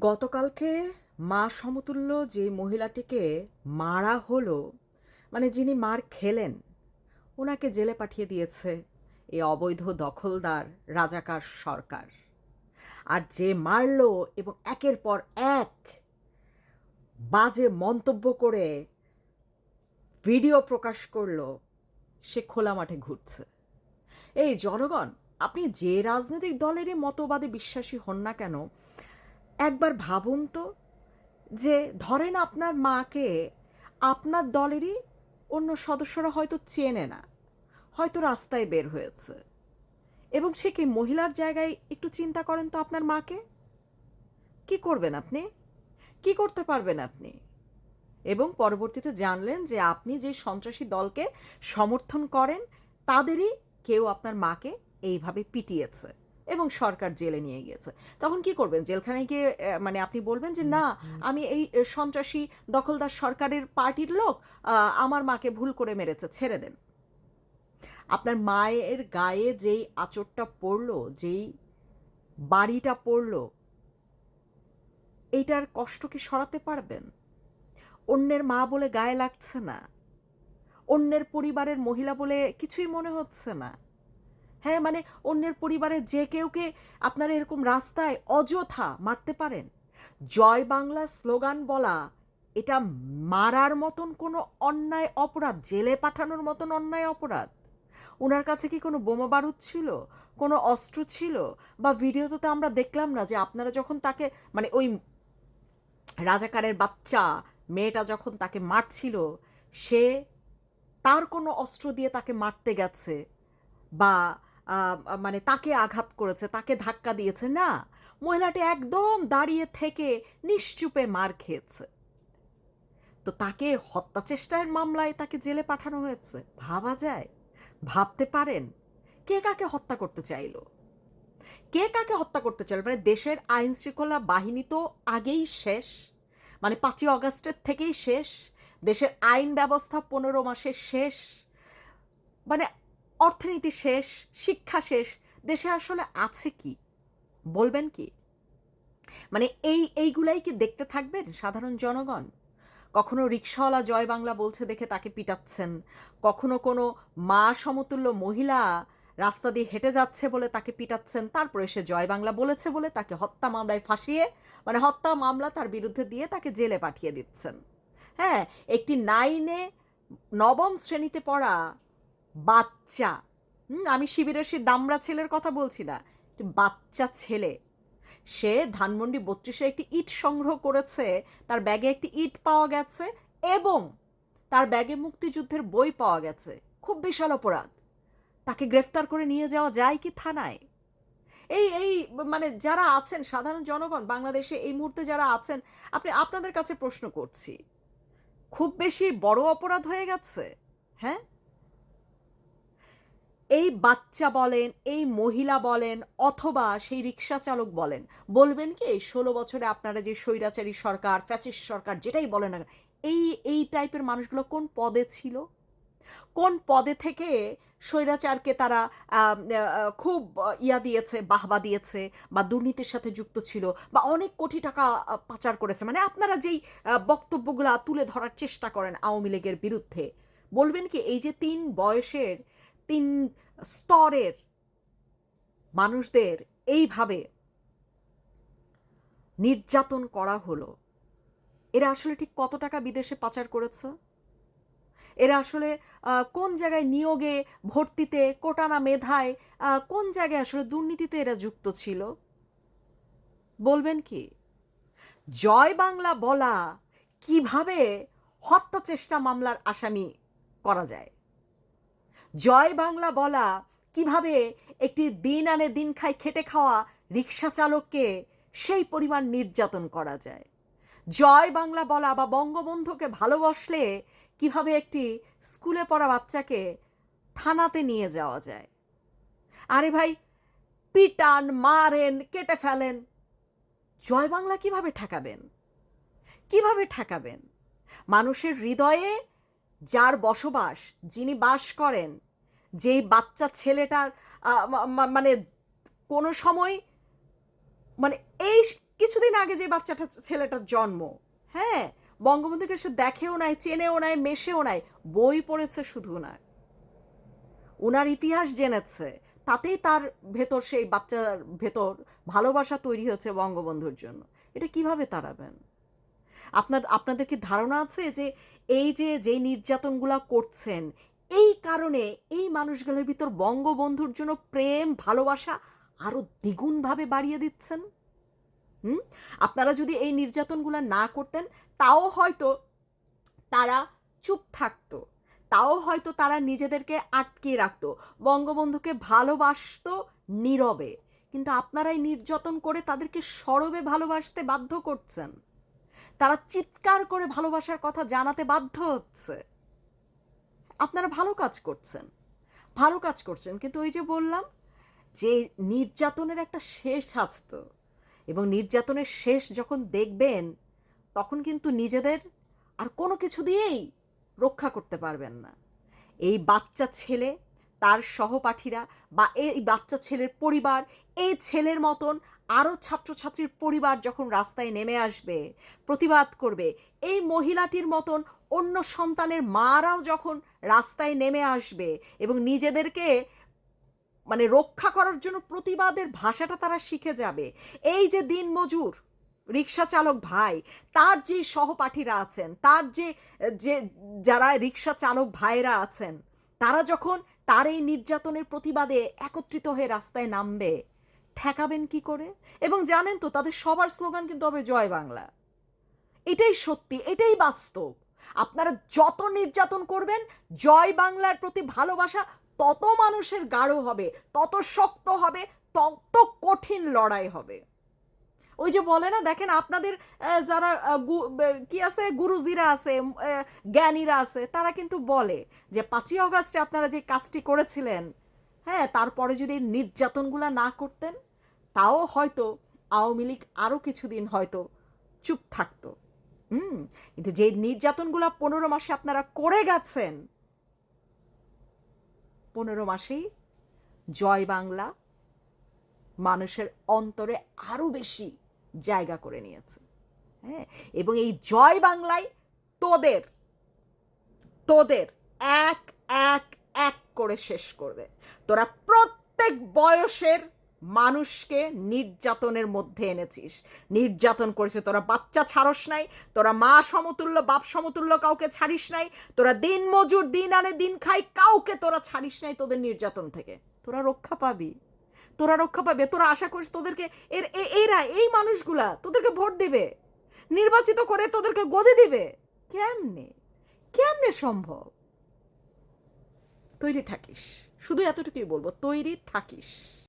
গতকালকে মা সমতুল্য যে মহিলাটিকে মারা হলো মানে যিনি মার খেলেন, ওনাকে জেলে পাঠিয়ে দিয়েছে এই অবৈধ দখলদার রাজাকার সরকার। আর যে মারলো এবং একের পর এক বাজে মন্তব্য করে ভিডিও প্রকাশ করল, সে খোলা মাঠে ঘুরছে। এই জনগণ, আপনি যে রাজনৈতিক দলেরই মতবাদে বিশ্বাসী হন না কেন একবার ভাবুন তো যে ধরেন আপনার মাকে আপনার দলেরই অন্য সদস্যরা হয়তো চেনে না, হয়তো রাস্তায় বের হয়েছে। এবং সে কি মহিলার জায়গায় একটু চিন্তা করেন তো আপনার মাকে? কি করবেন আপনি? কি করতে পারবেন আপনি? এবং পরবর্তীতে জানলেন যে আপনি যে সন্ত্রাসী দলকে সমর্থন করেন, তাদেরই কেউ আপনার মাকে এইভাবে পিটিয়েছে। এবং সরকার জেলে নিয়ে গিয়েছে। তখন কি করবেন? জেলখানায় গিয়ে মানে আপনি বলবেন যে, না, আমি এই সন্ত্রাসী দখলদার সরকারের পার্টির লোক আমার মাকে ভুল করে মেরেছে, ছেড়ে দেন। আপনার মায়ের গায়ে যেই আচরটা পড়ল, যেই বাড়িটা পড়ল এইটার কষ্ট কি সরাতে পারবেন? অন্যের মা বলে গায়ে লাগছে না। অন্যের পরিবারের মহিলা বলে কিছুই মনে হচ্ছে না। হ্যাঁ মানে অন্যের পরিবারের যে কেউকে আপনারা এরকম রাস্তায় অযথা মারতে পারেন। জয় বাংলা স্লোগান বলা, এটা মারার মতন কোনো অন্যায় অপরাধ, জেলে পাঠানোর মতন অন্যায় অপরাধ। ওনার কাছে কি কোনো বোমা বারুদ ছিল? কোনো অস্ত্র ছিল? বা ভিডিওতে তো আমরা দেখলাম না যে আপনারা যখন তাকে মানে ওই রাজাকারের বাচ্চা, মেয়েটা যখন তাকে মারছিল, সে তার কোনো অস্ত্র দিয়ে তাকে মারতে গেছে। বা মানে তাকে আঘাত করেছে, তাকে ধাক্কা দিয়েছে, না। মহিলাটি একদম দাঁড়িয়ে থেকে নিশ্চুপে মার খেয়েছে। তো তাকে হত্যা চেষ্টার মামলায় তাকে জেলে পাঠানো হয়েছে, ভাবা যায়? ভাবতে পারেন। কে কাকে হত্যা করতে চাইলো? কে কাকে হত্যা করতে চাইলো? মানে দেশের আইন শৃঙ্খলা বাহিনী তো আগেই শেষ মানে পাঁচই অগস্টের থেকেই শেষ, দেশের আইন ব্যবস্থা পনেরো মাসের শেষ। মানে অর্থনীতি শেষ, শিক্ষা শেষ, দেশে আসলে আছে কি? বলবেন কি? মানে এই, এইগুলাই কি দেখতে থাকবেন সাধারণ জনগণ? কখনো রিক্সাওয়ালা জয় বাংলা বলছে দেখে তাকে পিটাচ্ছেন? কখনো কোনো মা সমতুল্য মহিলা রাস্তা দিয়ে হেঁটে যাচ্ছে বলে তাকে পিটাচ্ছেন? তারপরে সে জয় বাংলা বলেছে বলে তাকে হত্যা মামলায় ফাঁসিয়ে মানে হত্যা মামলা তার বিরুদ্ধে দিয়ে তাকে জেলে পাঠিয়ে দিচ্ছেন। হ্যাঁ একটি নাইনে নবম শ্রেণীতে পড়া বাচ্চা। আমি শিবিরের সেই দামড়া ছেলের কথা বলছি না। বাচ্চা ছেলে। সে ধানমন্ডি বত্রিশে একটি ইট সংগ্রহ করেছে, তার ব্যাগে একটি ইট পাওয়া গেছে এবং তার ব্যাগে মুক্তিযুদ্ধের বই পাওয়া গেছে। খুব বিশাল অপরাধ। তাকে গ্রেফতার করে নিয়ে যাওয়া যায় কি থানায়? এই এই মানে যারা আছেন, সাধারণ জনগণ, বাংলাদেশে এই মুহূর্তে যারা আছেন, আপনি, আপনাদের কাছে প্রশ্ন করছি। খুব বেশি বড় অপরাধ হয়ে গেছে হ্যাঁ? এই বাচ্চা বলেন, এই মহিলা বলেন অথবা সেই রিক্সা চালক বলেন, বলবেন কি ষোলো বছরে আপনারা যে স্বৈরাচারী সরকার, ফ্যাসিস্ট সরকার, যেটাই বলেন না এই এই টাইপের মানুষগুলো কোন পদে ছিল? কোন পদে থেকে স্বৈরাচারকে তারা খুব ইয়া দিয়েছে, বাহবা দিয়েছে, বা দুর্নীতির সাথে যুক্ত ছিল, বা অনেক কোটি টাকা পাচার করেছে? মানে আপনারা যেই বক্তব্যগুলা তুলে ধরার চেষ্টা করেন আওয়ামী লীগের বিরুদ্ধে, বলবেন কি, এই যে তিন বয়সের তিন স্তরের মানুষদের এইভাবে নির্যাতন করা হলো। এরা আসলে ঠিক কত টাকা বিদেশে পাচার করেছে? এরা আসলে কোন জায়গায় নিয়োগে ভর্তিতে কোটানা মেধায় কোন জায়গায় আসলে দুর্নীতিতে এরা যুক্ত ছিল? বলবেন কি? জয় বাংলা বলা কীভাবে হত্যা চেষ্টা মামলার আসামি করা যায়? জয় বাংলা বলা কীভাবে একটি দিন আনে দিন খাই খেটে খাওয়া রিক্সা চালককে সেই পরিমাণ নির্যাতন করা যায়। জয় বাংলা বলা বা বঙ্গবন্ধুকে ভালোবাসলে কীভাবে একটি স্কুলে পড়া বাচ্চাকে থানাতে নিয়ে যাওয়া যায়। আরে ভাই, পিটান, মারেন, কেটে ফেলেন। জয় বাংলা কীভাবে ঠেকাবেন? কীভাবে ঠেকাবেন? মানুষের হৃদয়ে যার বসবাস যিনি বাস করেন, যেই বাচ্চা ছেলেটার মানে কোনো সময় মানে এই কিছুদিন আগে যে বাচ্চাটা ছেলেটার জন্ম হ্যাঁ? বঙ্গবন্ধুকে সে দেখেও নাই, চেনেও নাই, মেশেও নাই, বই পড়েছে শুধু না ওনার ইতিহাস জেনেছে, তাতেই তার ভেতর সেই বাচ্চার ভেতর ভালোবাসা তৈরি হয়েছে বঙ্গবন্ধুর জন্য। এটা কীভাবে তাড়াবেন? আপনার, আপনাদের কি ধারণা আছে যে এই যে, যেই নির্যাতনগুলা করছেন, এই কারণে এই মানুষগুলোর ভিতর বঙ্গবন্ধুর জন্য প্রেম, ভালোবাসা আরও দ্বিগুণভাবে বাড়িয়ে দিচ্ছেন? হুম? আপনারা যদি এই নির্যাতনগুলো না করতেন, তাও হয়তো তারা চুপ থাকতো। তাও হয়তো তারা নিজেদেরকে আটকে রাখতো। বঙ্গবন্ধুকে ভালোবাসত নীরবে। কিন্তু আপনারাই নির্যাতন করে তাদেরকে সরবে ভালোবাসতে বাধ্য করছেন। তারা চিৎকার করে ভালোবাসার কথা জানাতে বাধ্য হচ্ছে। আপনারা ভালো কাজ করছেন। ভালো কাজ করছেন। কিন্তু ওই যে বললাম যে নির্যাতনের একটা শেষ আছে তো। এবং নির্যাতনের শেষ যখন দেখবেন, তখন কিন্তু নিজেদের আর কোনো কিছু দিয়েই রক্ষা করতে পারবেন না। এই বাচ্চা ছেলে, তার সহপাঠীরা বা এই বাচ্চা ছেলের পরিবার, এই ছেলের মতন আরও ছাত্রছাত্রীর পরিবার যখন রাস্তায় নেমে আসবে, প্রতিবাদ করবে, এই মহিলাটির মতন অন্য সন্তানের মারাও যখন রাস্তায় নেমে আসবে এবং নিজেদেরকে মানে রক্ষা করার জন্য প্রতিবাদের ভাষাটা তারা শিখে যাবে। এই যে দিনমজুর রিক্সা চালক ভাই, তার যে সহপাঠীরা আছেন, তার যে যে যারা রিক্সা চালক ভাইরা আছেন, তারা যখন তার এই নির্যাতনের প্রতিবাদে একত্রিত হয়ে রাস্তায় নামবে ঠেকাবেন কি করে? এবং জানেন তো, তাদের সবার স্লোগান কিন্তু হবে জয় বাংলা। এটাই সত্যি, এটাই বাস্তব। আপনারা যত নির্যাতন করবেন, জয় বাংলার প্রতি ভালোবাসা তত মানুষের গাঢ় হবে, তত শক্ত হবে, তত কঠিন লড়াই হবে। ওই যে বলে না, দেখেন আপনাদের যারা কি আছে? গুরুজিরা আছে জ্ঞানীরা আছে, তারা কিন্তু বলে যে পাঁচই অগাস্টে আপনারা যে কাজটি করেছিলেন হ্যাঁ তারপরে যদি নির্যাতনগুলো না করতেন, তাও হয়তো আওয়ামী লীগ আরও কিছুদিন হয়তো চুপ থাকতো। হুম, কিন্তু যে নির্যাতনগুলো পনেরো মাসে আপনারা করে গেছেন, পনেরো মাসেই জয় বাংলা মানুষের অন্তরে আরও বেশি জায়গা করে নিয়েছে। হ্যাঁ এবং এই জয় বাংলায় তোদের তোদের এক এক এক করে শেষ করবে। তোরা প্রত্যেক বয়সের মানুষকে নির্যাতনের মধ্যে এনেছিস। নির্যাতন করেছে, তোরা বাচ্চা ছাড়স নাই, তোরা মা সমতুল্য, বাপ সমতুল্য কাউকে ছাড়িস নাই, তোরা দিন মজুর, দিন আনে, দিন খাই কাউকে তোরা ছাড়িস নাই তোদের নির্যাতন থেকে। তোরা রক্ষা পাবি। তোরা রক্ষা পাবে। তোরা আশা করিস তোদেরকে এর এরা, এই মানুষগুলা তোদেরকে ভোট দিবে। নির্বাচিত করে তোদেরকে গদি দিবে। কেমনে? কেমনে সম্ভব? তৈরি থাকিস। শুধু এতটুকুই বলব তৈরি থাকিস।